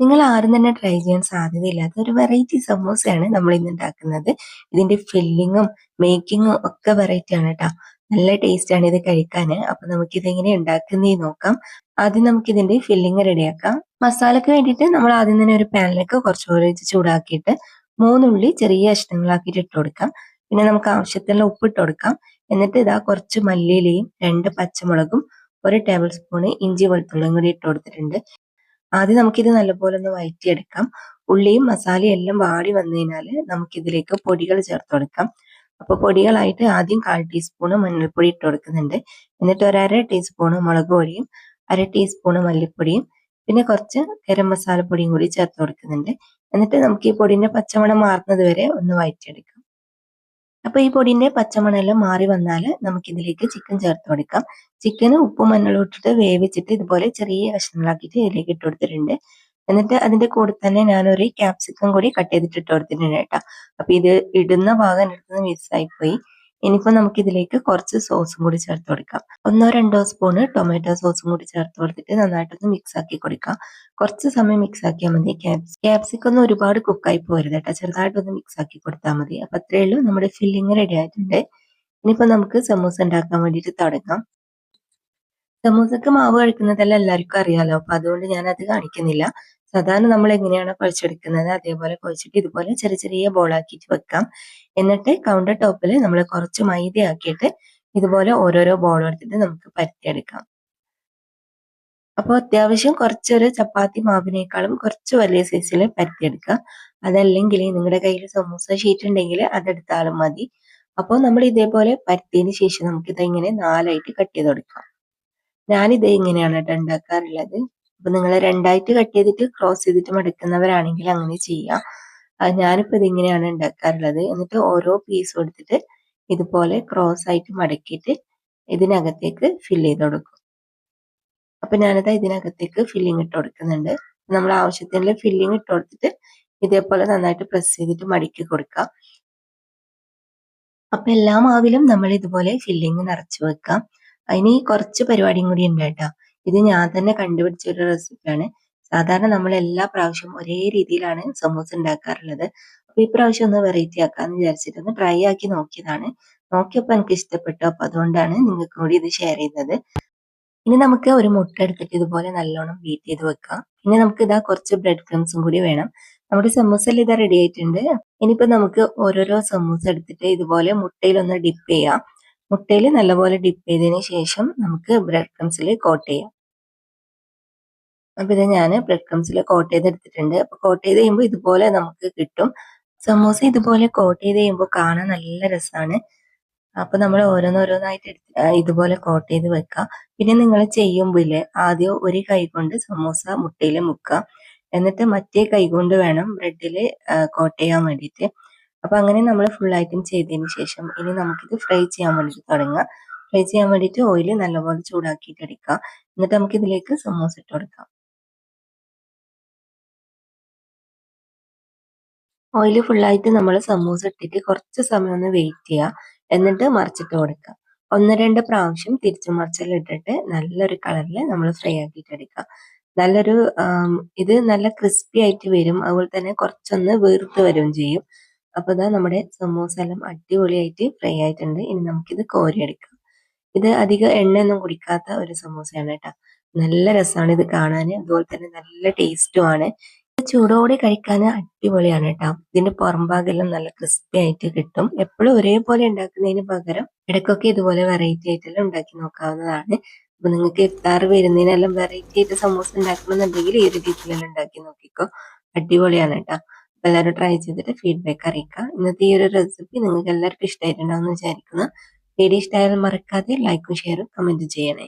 നിങ്ങൾ ആരും തന്നെ ട്രൈ ചെയ്യാൻ സാധ്യതയില്ലാത്ത ഒരു വെറൈറ്റി സമോസയാണ് നമ്മൾ ഇന്ന് ഉണ്ടാക്കുന്നത്. ഇതിന്റെ ഫില്ലിങ്ങും മേക്കിങ്ങും ഒക്കെ വെറൈറ്റി ആണ് കേട്ടോ നല്ല ടേസ്റ്റ് ആണ് ഇത് കഴിക്കാൻ. അപ്പൊ നമുക്ക് ഇത് എങ്ങനെ ഉണ്ടാക്കുന്നേ നോക്കാം. ആദ്യം നമുക്ക് ഇതിന്റെ ഫില്ലിങ് റെഡിയാക്കാം മസാലക്ക് വേണ്ടിയിട്ട് നമ്മൾ ആദ്യം തന്നെ ഒരു പാനിലേക്ക് കുറച്ച് ഓയിൽ ചൂടാക്കിയിട്ട് മൂന്നുള്ളി ചെറിയ കഷ്ണങ്ങളാക്കിയിട്ട് ഇട്ട് കൊടുക്കാം. പിന്നെ നമുക്ക് ആവശ്യത്തിനുള്ള ഉപ്പ് ഇട്ട് കൊടുക്കാം. എന്നിട്ട് ഇതാ കുറച്ച് മല്ലിയിലയും രണ്ട് പച്ചമുളകും ഒരു ടേബിൾ സ്പൂൺ ഇഞ്ചി വെളുത്തുള്ളിയും കൂടി ഇട്ട് കൊടുത്തിട്ടുണ്ട്. ആദ്യം നമുക്കിത് നല്ലപോലെ ഒന്ന് വഴറ്റിയെടുക്കാം ഉള്ളിയും മസാലയും എല്ലാം വാടി വന്നു കഴിഞ്ഞാൽ നമുക്കിതിലേക്ക് പൊടികൾ ചേർത്ത് കൊടുക്കാം. അപ്പൊ പൊടികളായിട്ട് ആദ്യം കാൽ ടീസ്പൂണ് മഞ്ഞൾപ്പൊടി ഇട്ട് കൊടുക്കുന്നുണ്ട്. എന്നിട്ട് ഒരര ടീസ്പൂണ് മുളക് പൊടിയും അര ടീസ്പൂണ് മല്ലിപ്പൊടിയും പിന്നെ കുറച്ച് ഗരം മസാല പൊടിയും കൂടി ചേർത്ത് കൊടുക്കുന്നുണ്ട്. എന്നിട്ട് നമുക്ക് ഈ പൊടിന്റെ പച്ചമണം മാറുന്നത് വരെ ഒന്ന് വഴറ്റിയെടുക്കാം അപ്പൊ ഈ പൊടിന്റെ പച്ചമണെല്ലാം മാറി വന്നാൽ നമുക്ക് ഇതിലേക്ക് ചിക്കൻ ചേർത്ത് കൊടുക്കാം. ചിക്കന് ഉപ്പും മഞ്ഞളും ഇട്ടിട്ട് വേവിച്ചിട്ട് ഇതുപോലെ ചെറിയ കഷ്ണങ്ങളാക്കിയിട്ട് ഇതിലേക്ക് ഇട്ട് കൊടുത്തിട്ടുണ്ട്. എന്നിട്ട് അതിന്റെ കൂടെ തന്നെ ഞാനൊരു ക്യാപ്സിക്കം കൂടി കട്ട് ചെയ്തിട്ട് ഇട്ട് കൊടുത്തിട്ടുണ്ട് കേട്ടോ. അപ്പൊ ഇത് ഇടുന്ന ഭാഗം എടുത്ത് മിസ്സായി പോയി നമുക്ക് ഇതിലേക്ക് കുറച്ച് സോസും കൂടി ചേർത്ത് കൊടുക്കാം. ഒന്നോ രണ്ടോ സ്പൂണ് ടൊമാറ്റോ സോസും കൂടി ചേർത്ത് കൊടുത്തിട്ട് നന്നായിട്ടൊന്ന് മിക്സ് ആക്കി കൊടുക്കാം. കുറച്ച് സമയം മിക്സ് ആക്കിയാൽ മതി. ക്യാപ്സ് ക്യാപ്സിക്കം ഒന്നും ഒരുപാട് കുക്കായി പോരുത് കേട്ടോ ചെറുതായിട്ടൊന്ന് മിക്സ് ആക്കി കൊടുത്താൽ മതി. അപ്പൊ അത്രയേ ഉള്ളൂ. നമ്മുടെ ഫില്ലിങ് റെഡി ആയിട്ടുണ്ട്. ഇനിയിപ്പോ നമുക്ക് സമൂസ ഉണ്ടാക്കാൻ വേണ്ടിയിട്ട് തുടങ്ങാം. സമൂസക്ക് മാവ് കഴിക്കുന്നതെല്ലാം എല്ലാവർക്കും അറിയാലോ. അപ്പൊ അതുകൊണ്ട് ഞാൻ അത് കാണിക്കുന്നില്ല. സാധാരണ നമ്മൾ എങ്ങനെയാണ് കുഴച്ചെടുക്കുന്നത് അതേപോലെ കുഴച്ചിട്ട് ഇതുപോലെ ചെറിയ ചെറിയ ബോളാക്കിയിട്ട് വെക്കാം. എന്നിട്ട് കൗണ്ടർ ടോപ്പിൽ നമ്മൾ കുറച്ച് മൈദ ആക്കിയിട്ട് ഇതുപോലെ ഓരോരോ ബോൾ എടുത്തിട്ട് നമുക്ക് പരത്തിയെടുക്കാം. അപ്പോൾ അത്യാവശ്യം കുറച്ചൊരു ചപ്പാത്തി മാവിനേക്കാളും കുറച്ച് വലിയ സൈസിൽ എടുക്കുക അതല്ലെങ്കിൽ നിങ്ങളുടെ കയ്യിൽ സമൂസ ഷീറ്റ് ഉണ്ടെങ്കിൽ അതെടുത്താലും മതി. അപ്പോൾ നമ്മൾ ഇതേപോലെ പരത്തിയതിന് ശേഷം നമുക്കിത് ഇങ്ങനെ നാലായിട്ട് കട്ട് ചെയ്ത് കൊടുക്കാം. ഞാനിത് ഇങ്ങനെയാണ് കേട്ടോ ഉണ്ടാക്കാറുള്ളത്. അപ്പൊ നിങ്ങൾ രണ്ടായിട്ട് കട്ട് ചെയ്തിട്ട് ക്രോസ് ചെയ്തിട്ട് മടക്കുന്നവരാണെങ്കിൽ അങ്ങനെ ചെയ്യാം. ഞാനിപ്പോ ഇതിങ്ങനെയാണ് ഉണ്ടാക്കാറുള്ളത്. എന്നിട്ട് ഓരോ പീസ് കൊടുത്തിട്ട് ഇതുപോലെ ക്രോസ് ആയിട്ട് മടക്കിയിട്ട് ഇതിനകത്തേക്ക് ഫില്ല് ചെയ്ത് കൊടുക്കും. അപ്പൊ ഞാനത് ഇതിനകത്തേക്ക് ഫില്ലിങ് ഇട്ട് കൊടുക്കുന്നുണ്ട്. നമ്മൾ ആവശ്യത്തിന് ഫില്ലിങ് ഇട്ട് കൊടുത്തിട്ട് ഇതേപോലെ നന്നായിട്ട് പ്രസ് ചെയ്തിട്ട് മടക്കി കൊടുക്കാം. അപ്പൊ എല്ലാ മാവിലും നമ്മൾ ഇതുപോലെ ഫില്ലിങ് നിറച്ചു വെക്കാം. അതിന് കുറച്ച് പരിപാടിയും കൂടി ഉണ്ട് കേട്ടോ. ഇത് ഞാൻ തന്നെ കണ്ടുപിടിച്ച ഒരു റെസിപ്പിയാണ് സാധാരണ നമ്മൾ എല്ലാ പ്രാവശ്യവും ഒരേ രീതിയിലാണ് സമൂസ ഉണ്ടാക്കാറുള്ളത്. അപ്പൊ ഈ പ്രാവശ്യം ഒന്ന് വെറൈറ്റി ആക്കാന്ന് വിചാരിച്ചിട്ട് ഒന്ന് ട്രൈ ആക്കി നോക്കിയതാണ്. നോക്കിയപ്പോൾ എനിക്ക് ഇഷ്ടപ്പെട്ടു. അപ്പൊ അതുകൊണ്ടാണ് നിങ്ങൾക്ക് കൂടി ഇത് ഷെയർ ചെയ്യുന്നത്. ഇനി നമുക്ക് ഒരു മുട്ട എടുത്തിട്ട് ഇതുപോലെ നല്ലോണം ബീറ്റ് ചെയ്ത് വെക്കാം ഇനി നമുക്ക് ഇതാ കുറച്ച് ബ്രെഡ് ക്രംസും കൂടി വേണം. നമ്മുടെ സമൂസയിൽ ഇതാ റെഡി ആയിട്ടുണ്ട്. ഇനിയിപ്പോ നമുക്ക് ഓരോരോ സമൂസ എടുത്തിട്ട് ഇതുപോലെ മുട്ടയിൽ ഒന്ന് ഡിപ്പ് ചെയ്യാം. മുട്ടയിൽ നല്ലപോലെ ഡിപ്പ് ചെയ്തതിന് ശേഷം നമുക്ക് ബ്രെഡ് ക്രംസിൽ കോട്ട് ചെയ്യാം. അപ്പൊ ഇത് ഞാൻ ബ്രെഡ് ക്രംസിൽ കോട്ട് ചെയ്തെടുത്തിട്ടുണ്ട്. അപ്പൊ കോട്ട് ചെയ്ത് കഴിയുമ്പോൾ ഇതുപോലെ നമുക്ക് കിട്ടും. സമൂസ ഇതുപോലെ കോട്ട് ചെയ്ത് കഴിയുമ്പോൾ കാണാൻ നല്ല രസമാണ് അപ്പൊ നമ്മൾ ഓരോന്നോരോന്നായിട്ട് ഇതുപോലെ കോട്ട് ചെയ്ത് വെക്കുക പിന്നെ നിങ്ങൾ ചെയ്യുമ്പോൾ ആദ്യം ഒരു കൈ കൊണ്ട് സമോസ മുട്ടയിൽ മുക്കുക. എന്നിട്ട് മറ്റേ കൈ കൊണ്ട് വേണം ബ്രെഡിൽ കോട്ട് ചെയ്യാൻ വേണ്ടിയിട്ട്. അപ്പൊ അങ്ങനെ നമ്മൾ ഫുൾ ഐറ്റം ചെയ്തതിന് ശേഷം ഇനി നമുക്കിത് ഫ്രൈ ചെയ്യാൻ വേണ്ടിയിട്ട് തുടങ്ങാം. ഫ്രൈ ചെയ്യാൻ വേണ്ടിയിട്ട് ഓയിൽ നല്ലപോലെ ചൂടാക്കിയിട്ട് എടുക്കാം. എന്നിട്ട് നമുക്ക് ഇതിലേക്ക് സമോസ ഇട്ട് കൊടുക്കാം. ഓയിൽ ഫുള്ളായിട്ട് നമ്മൾ സമൂസ ഇട്ടിട്ട് കുറച്ച് സമയം ഒന്ന് വെയിറ്റ് ചെയ്യുക എന്നിട്ട് മറിച്ചിട്ട് കൊടുക്കുക. ഒന്ന് രണ്ട് പ്രാവശ്യം തിരിച്ചു മറിച്ചിലിട്ടിട്ട് നല്ലൊരു കളറിൽ നമ്മൾ ഫ്രൈ ആക്കിയിട്ട് എടുക്കുക. നല്ലൊരു ഇത് നല്ല ക്രിസ്പി ആയിട്ട് വരും. അതുപോലെ തന്നെ കുറച്ചൊന്ന് വീർത്ത് വരും ചെയ്യും. അപ്പൊ ഇതാ നമ്മുടെ സമൂസ എല്ലാം അടിപൊളിയായിട്ട് ഫ്രൈ ആയിട്ടുണ്ട്. ഇനി നമുക്കിത് കോരിയെടുക്കാം. ഇത് അധികം എണ്ണയൊന്നും കുടിക്കാത്ത ഒരു സമൂസയാണ് കേട്ടോ. നല്ല രസമാണ് ഇത് കാണാൻ അതുപോലെ തന്നെ നല്ല ടേസ്റ്റുമാണ് ചൂടോടെ കഴിക്കാൻ അടിപൊളിയാണ് കേട്ടോ ഇതിന്റെ പുറംഭാഗെല്ലാം നല്ല ക്രിസ്പി ആയിട്ട് കിട്ടും. എപ്പോഴും ഒരേപോലെ ഉണ്ടാക്കുന്നതിന് പകരം ഇടയ്ക്കൊക്കെ ഇതുപോലെ വെറൈറ്റി ആയിട്ടെല്ലാം ഉണ്ടാക്കി നോക്കാവുന്നതാണ്. അപ്പൊ നിങ്ങൾക്ക് ഇഫ്താർ വരുന്നതിനെല്ലാം വെറൈറ്റി ആയിട്ട് സമൂസ ഉണ്ടാക്കണമെന്നുണ്ടെങ്കിൽ ഈ ഒരു രീതിയിലെല്ലാം ഉണ്ടാക്കി നോക്കിക്കോ. അടിപൊളിയാണ് കേട്ടോ അപ്പൊ എല്ലാവരും ട്രൈ ചെയ്തിട്ട് ഫീഡ്ബാക്ക് അറിയിക്കാം ഇന്നത്തെ ഈ ഒരു റെസിപ്പി നിങ്ങൾക്ക് എല്ലാവർക്കും ഇഷ്ടമായിട്ടുണ്ടാവും എന്ന് വിചാരിക്കുന്നു. വീഡിയോ ഇഷ്ടമായാലും മറക്കാതെ ലൈക്കും ഷെയറും കമന്റ് ചെയ്യണേ.